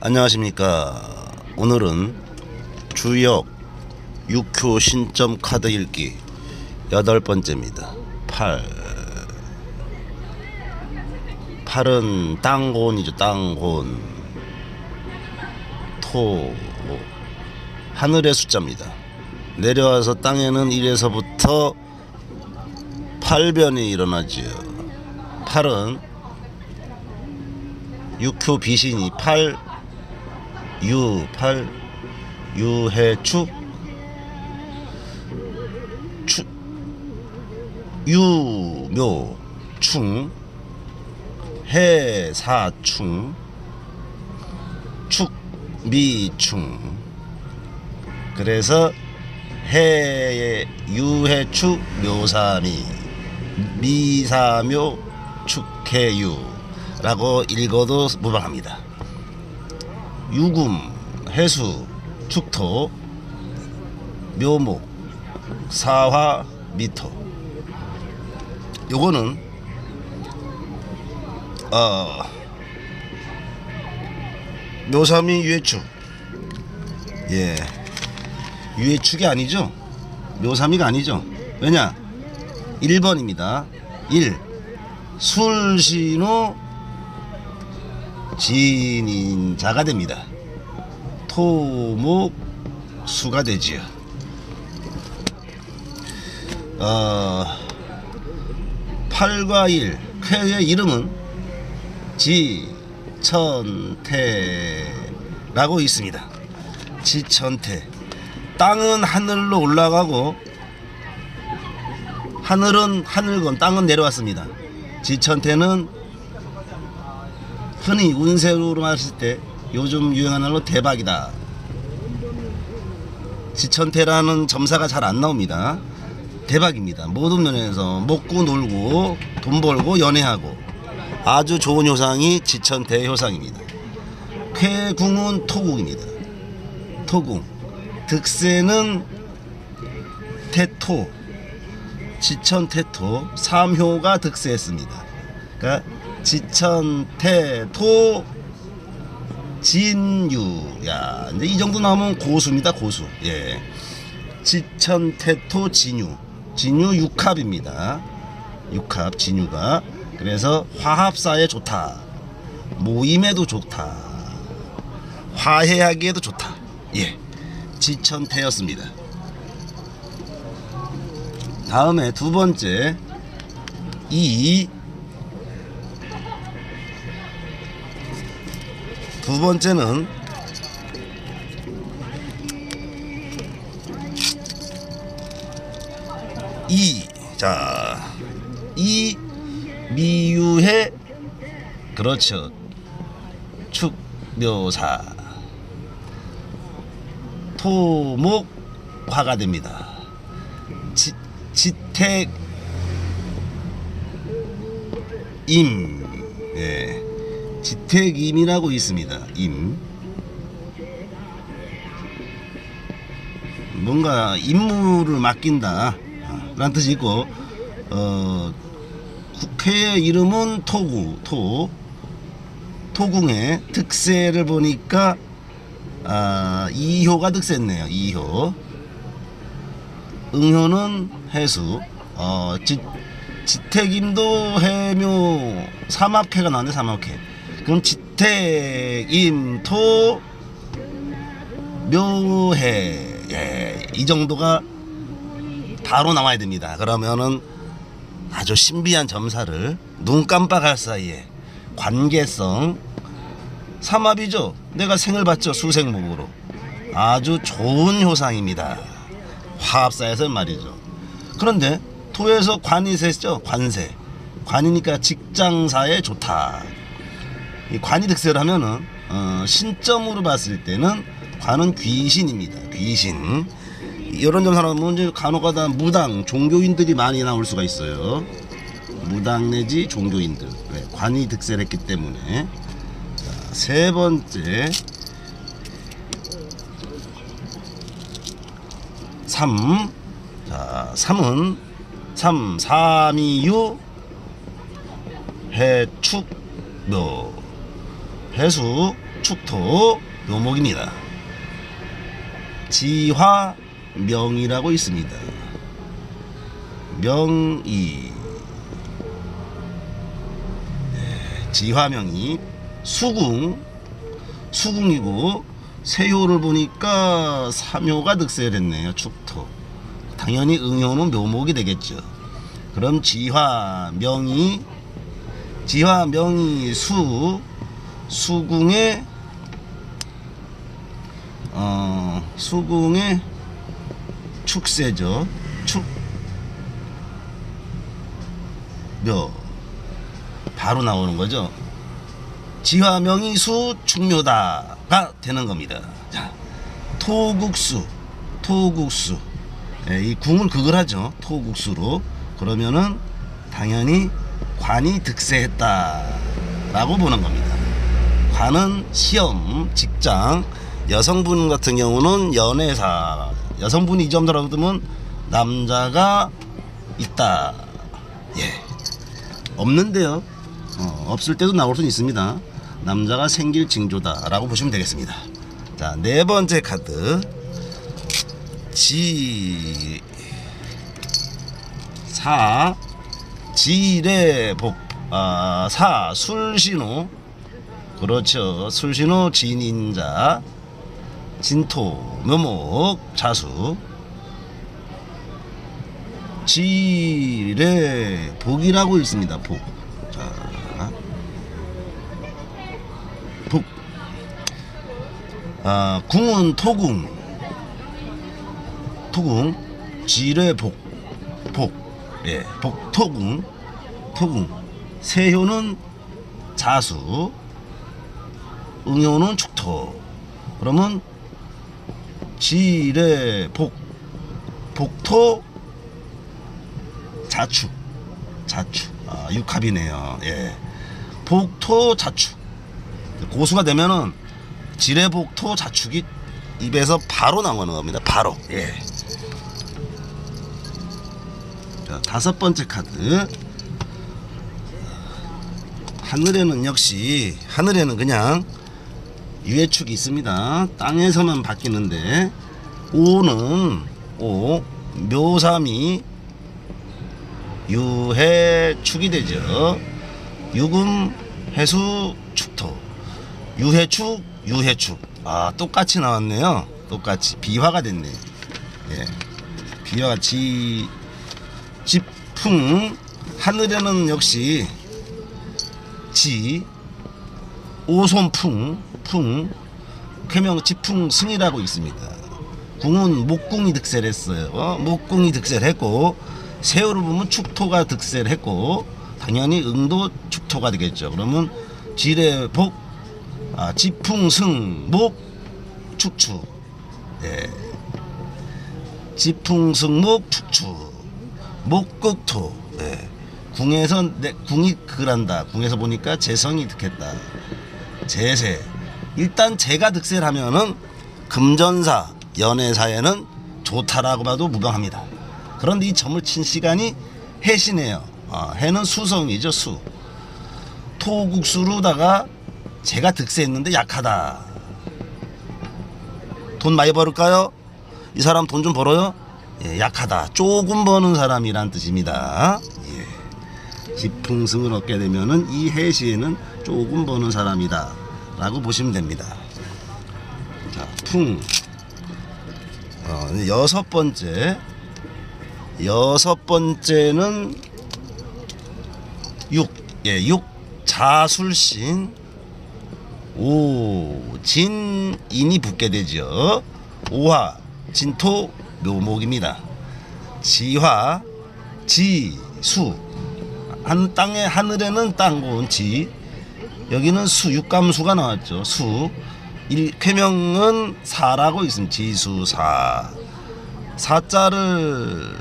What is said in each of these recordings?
안녕하십니까. 오늘은 주역 6호 신점 카드 읽기 여덟 번째입니다. 8. 8은 땅곤이죠. 땅곤. 토. 하늘의 숫자입니다. 내려와서 땅에는 1에서부터 8변이 일어나지요. 8은 6호 비신이 8 유, 8 유해축 축 유묘 충 해사충 축미충 그래서 해의 유해축 묘사미 미사묘 축해유라고 읽어도 무방합니다. 유금, 해수, 축토, 묘목, 사화, 미토. 요거는 어 묘삼이 유해축. 예. 유해축이 아니죠? 묘삼이가 아니죠? 왜냐? 1번입니다. 1. 술신호 진인자가 됩니다. 토목 수가 되지요. 어, 8과 1 쾌의 이름은 지천태라고 있습니다. 지천태 땅은 하늘로 올라가고 하늘은 하늘건 땅은 내려왔습니다. 지천태는 흔히 운세로 봤을 때 요즘 유행하는 걸로 대박이다. 지천태라는 점사가 잘 안 나옵니다. 대박입니다. 모든 면에서 먹고 놀고 돈 벌고 연애하고 아주 좋은 효상이 지천태 효상입니다. 쾌궁은 토궁입니다. 토궁. 득세는 태토. 지천태토. 삼효가 득세했습니다. 그러니까 지천태토 진유 야 이제 이 정도 나오면 고수입니다 고수. 예. 지천태토 진유. 진유 육합입니다. 육합 진유가. 그래서 화합사에 좋다. 모임에도 좋다. 화해하기에도 좋다. 예. 지천태였습니다. 다음에 두 번째 이 두 번째는 이, 자, 이 미유의 그렇죠. 축묘사 토목 화가 됩니다. 지, 지택 임 예. 지택임이라고 있습니다. 임. 뭔가 임무를 맡긴다. 라는 뜻이 있고, 어, 국회의 이름은 토구, 토. 토궁의 득세를 보니까, 아, 2효가 득세했네요. 2효. 응효는 해수. 어, 지, 지택임도 해묘 삼합회가 나왔네, 삼합회. 그럼 지택, 임, 토, 묘해. 예, 이 정도가 바로 나와야 됩니다. 그러면은 아주 신비한 점사를 눈 깜빡할 사이에 관계성 삼합이죠. 내가 생을 봤죠. 수생목으로. 아주 좋은 효상입니다. 화합사에서 말이죠. 그런데 토에서 관이 셌죠. 관세. 관이니까 직장사에 좋다. 이 관이 득세를 하면은 어, 신점으로 봤을 때는 관은 귀신입니다. 귀신. 이런 점 사람은 이제 간혹가다 무당 종교인들이 많이 나올 수가 있어요. 무당 내지 종교인들. 네, 관이 득세를 했기 때문에. 자, 세 번째. 3. 자, 3은 3, 3이유 해축 묘 해수 축토 묘목입니다. 지화 명이라고 있습니다. 명이 네, 지화명이 수궁 수궁이고 세효를 보니까 삼효가 득세했네요. 축토 당연히 응효는 묘목이 되겠죠. 그럼 지화명이 지화명이 수 수궁의 어 수궁의 축세죠. 축묘 바로 나오는 거죠. 지화명이 수 축묘다가 되는 겁니다. 자, 토국수, 토국수. 예, 이 궁을 그걸 하죠. 토국수로. 그러면은 당연히 관이 득세했다라고 보는 겁니다. 관은 시험, 직장, 여성분 같은 경우는 연애사, 여성분이 이 점도라고 뜨면 남자가 있다. 예. 없는데요. 어, 없을 때도 나올 수 있습니다. 남자가 생길 징조다라고 보시면 되겠습니다. 자, 네 번째 카드. 지, 사, 지례복, 아, 사, 술신호. 그렇죠. 술신호 진인자, 진토, 묘목, 자수. 지례 복이라고 있습니다. 복. 자, 복. 아, 궁은 토궁. 토궁. 지례 복. 복. 예, 복 토궁. 토궁. 세효는 자수. 응효는 축토. 그러면 지례 복. 복토 자축. 자축. 아, 육합이네요. 예. 복토 자축. 고수가 되면은 지뢰 복토 자축이 입에서 바로 나오는 겁니다. 바로. 예. 자, 다섯 번째 카드. 하늘에는 역시 하늘에는 그냥 유해축이 있습니다 땅에서만 바뀌는데 오는 오 묘삼이 유해축이 되죠. 유금 해수 축토 유해축 유해축 아 똑같이 나왔네요. 똑같이 비화가 됐네. 예 비화가 지 지풍 하늘에는 역시 지 오손풍 풍 쾌명 지풍승이라고 있습니다. 궁은 목궁이 득세했어요. 어? 목궁이 득세했고 세월을 보면 축토가 득세했고 당연히 응도 축토가 되겠죠. 그러면 지례복 아, 지풍승 목 축축 예. 지풍승 목 축축 목극토 예. 궁에서 내 궁이 그란다. 궁에서 보니까 재성이 득했다. 재세 일단 제가 득세를 하면은 금전사 연애사에는 좋다라고 봐도 무방합니다. 그런데 이 점을 친 시간이 해시네요. 어, 해는 수성이죠 수. 토국수로다가 제가 득세했는데 약하다. 돈 많이 벌을까요? 이 사람 돈 좀 벌어요? 예, 약하다. 조금 버는 사람이란 뜻입니다. 예. 지풍승을 얻게 되면은 이 해시에는 조금 버는 사람이다. 라고 보시면 됩니다. 자, 풍. 어, 여섯 번째. 여섯 번째는 육. 예, 육. 자술신. 오. 진인이 붙게 되죠. 오화. 진토 묘목입니다. 지화. 지수. 한 땅에 하늘에는 땅고운 지. 여기는 수 육감수가 나왔죠. 수. 일 쾌명은 사라고 있습니다. 지수사. 사자를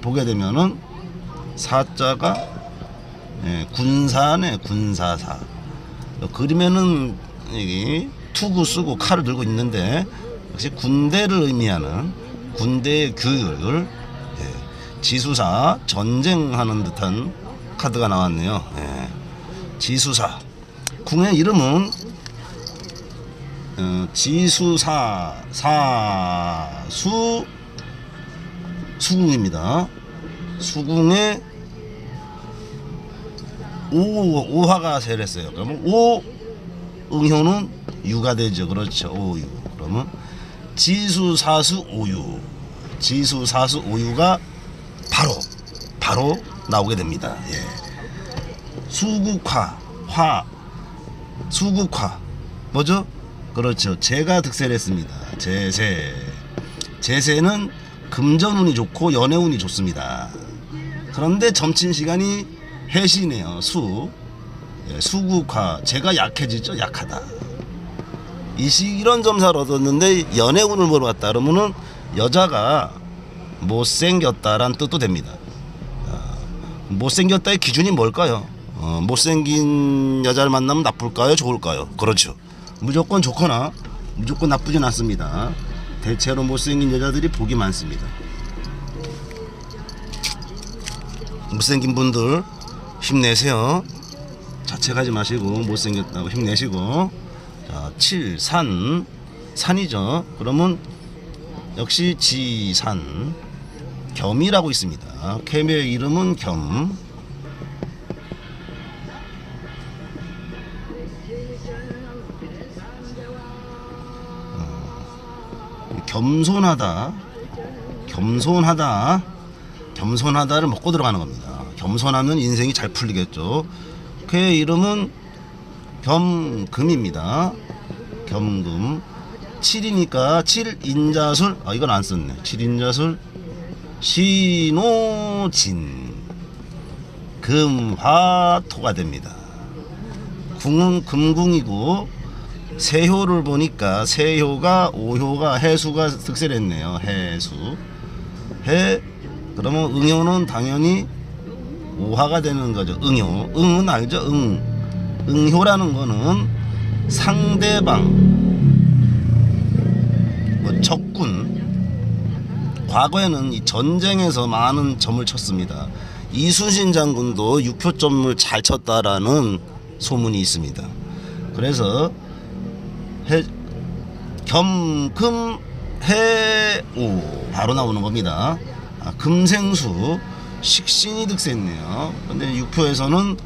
보게 되면은 사자가 예, 군사네 군사사. 그림에는 이게 투구 쓰고 칼을 들고 있는데 역시 군대를 의미하는 군대의 교육을 예, 지수사 전쟁하는 듯한 카드가 나왔네요. 예, 지수사. 궁의 이름은 어, 지수사 사수 수궁입니다. 수궁에 오 오화가 세랬어요. 그러면 오 응효는 유가 되죠. 그렇죠. 오유. 그러면 지수사수 오유. 지수사수 오유가 바로 바로 나오게 됩니다. 예. 수국화 화 수국화 뭐죠? 그렇죠. 제가 득세를 했습니다. 제세 제세는 금전운이 좋고 연애운이 좋습니다. 그런데 점친 시간이 해시네요. 수 예, 수국화 제가 약해지죠. 약하다. 이시 이런 점사를 얻었는데 연애운을 물어봤다 그러면은 여자가 못생겼다란 뜻도 됩니다. 아, 못생겼다의 기준이 뭘까요? 어, 못생긴 여자를 만나면 나쁠까요? 좋을까요? 그렇죠. 무조건 좋거나 무조건 나쁘진 않습니다. 대체로 못생긴 여자들이 복이 많습니다. 못생긴 분들 힘내세요. 자책하지 마시고 못생겼다고 힘내시고 자, 7, 산 산이죠. 그러면 역시 지산 겸이라고 있습니다. 캠의 이름은 겸. 겸손하다. 겸손하다. 겸손하다를 먹고 들어가는 겁니다. 겸손하면 인생이 잘 풀리겠죠. 그의 이름은 겸금입니다. 겸금. 7이니까 7인자술. 아, 이건 안 썼네. 7인자술. 신호진. 금화토가 됩니다. 궁은 금궁이고 세효를 보니까 세효가 오효가 해수가 득세를 했네요. 해수. 해 그러면 응효는 당연히 오화가 되는 거죠. 응효. 응은 알죠? 응. 응효라는 거는 상대방 뭐 적군 과거에는 이 전쟁에서 많은 점을 쳤습니다. 이순신 장군도 6표점을 잘 쳤다라는 소문이 있습니다. 그래서 해, 겸금 해오 바로 나오는 겁니다. 아, 금생수 식신이 득세했네요. 근데 6표에서는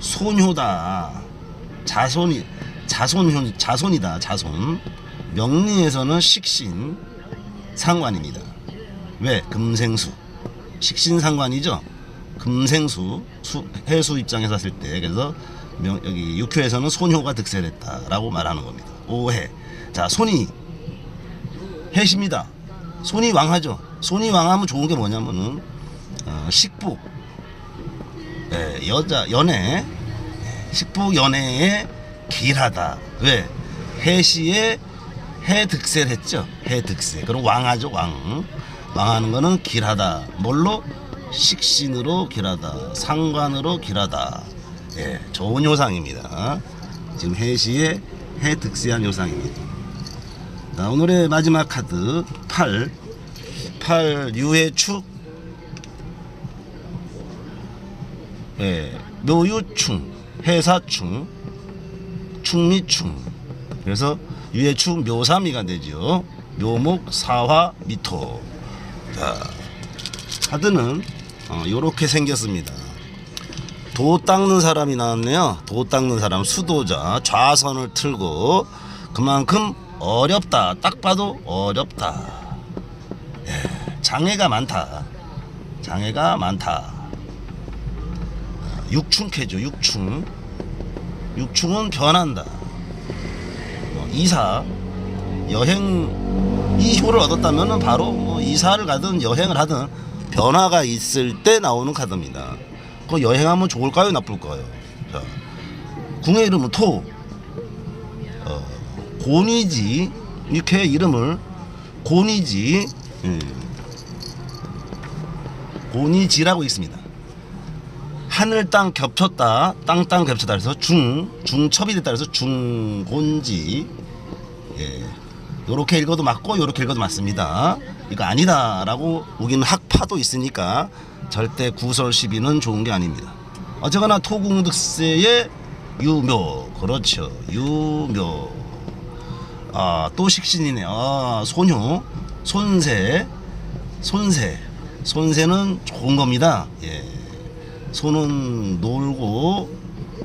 소녀다. 자손이 자손 자손이다. 자손. 명리에서는 식신 상관입니다. 왜? 금생수. 식신 상관이죠. 금생수 수, 해수 입장에서 봤을 때 그래서 명, 여기 6표에서는 소녀가 득세했다라고 말하는 겁니다. 오해. 자, 손이 해십니다. 손이 왕하죠. 손이 왕하면 좋은 게 뭐냐면은 어, 식복, 예, 여자 연애, 식복 연애에 길하다. 왜? 해시에 해 득세를 했죠. 해 득세. 그럼 왕하죠. 왕. 왕하는 거는 길하다. 뭘로? 식신으로 길하다. 상관으로 길하다. 예, 좋은 요상입니다. 지금 해시에 해 득세한 요상입니다. 자, 오늘의 마지막 카드 8. 8 유해축 예, 묘유충, 해사충, 충미충. 그래서 유해충 묘삼이가 되죠. 묘목, 사화, 미토. 자, 카드는 어, 요렇게 생겼습니다. 도 닦는 사람이 나왔네요. 도 닦는 사람 수도자 좌선을 틀고 그만큼 어렵다. 딱 봐도 어렵다. 예, 장애가 많다. 장애가 많다. 육충캐죠. 육충. 육충은 변한다. 뭐 이사 여행 이 효를 얻었다면 바로 뭐 이사를 가든 여행을 하든 변화가 있을 때 나오는 카드입니다. 그 여행하면 좋을까요, 나쁠까요? 자, 궁의 이름은 토. 어, 곤이지. 이렇게 이름을 곤이지. 음, 곤이지라고 있습니다. 하늘 땅 겹쳤다. 땅 땅 겹쳤다 그래서 중 중첩이 됐다 그래서 중곤지. 예. 요렇게 읽어도 맞고 요렇게 읽어도 맞습니다. 이거 아니다라고 우기는 학파도 있으니까 절대 구설 시비는 좋은 게 아닙니다 어쨌거나 토궁득세의 유묘 그렇죠 유묘 아, 또 식신이네. 아, 소녀, 손새, 손새. 손새는 좋은 겁니다. 예. 손은 놀고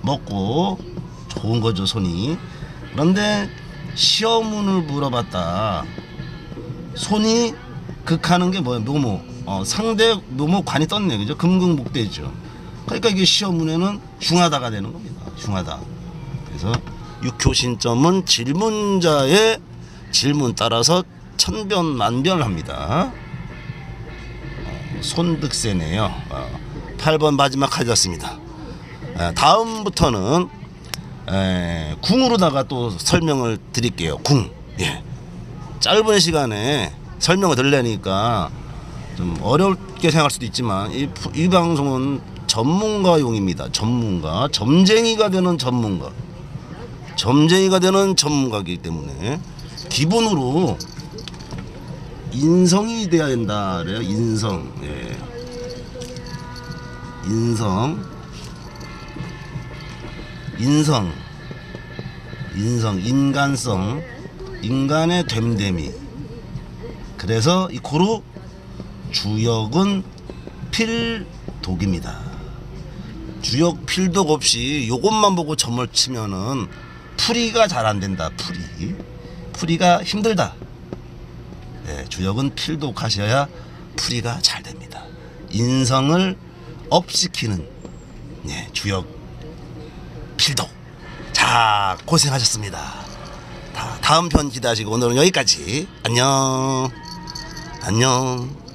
먹고 좋은 거죠, 손이. 그런데 시어문을 물어봤다. 손이 극하는 게 뭐야? 묘모. 어, 상대 묘모 관이 떴네. 그죠? 금극목대죠. 그러니까 이게 시어문에는 흉하다가 되는 겁니다. 흉하다. 그래서 육효신점은 질문자의 질문 따라서 천변만변합니다. 어, 손득세네요. 어, 8번 마지막 카드였습니다. 에, 다음부터는 에, 궁으로다가 또 설명을 드릴게요. 궁. 예. 짧은 시간에 설명을 드리려니까 좀 어렵게 생각할 수도 있지만 이, 푸- 이 방송은 전문가용입니다. 전문가. 점쟁이가 되는 전문가. 점쟁이가 되는 전문가이기 때문에 기본으로 인성이 돼야 된다 그래요. 인성. 예. 인성. 인성. 인성, 인간성, 인간의 됨됨이. 그래서 이 고로 주역은 필독입니다. 주역 필독 없이 요것만 보고 점을 치면은 풀이가 잘 안 된다. 풀이. 풀이가 힘들다. 네, 주역은 필독하셔야 풀이가 잘 됩니다. 인성을 업시키는 예, 주역 필독. 자, 고생하셨습니다. 다, 다음 편 기대하시고 오늘은 여기까지. 안녕. 안녕.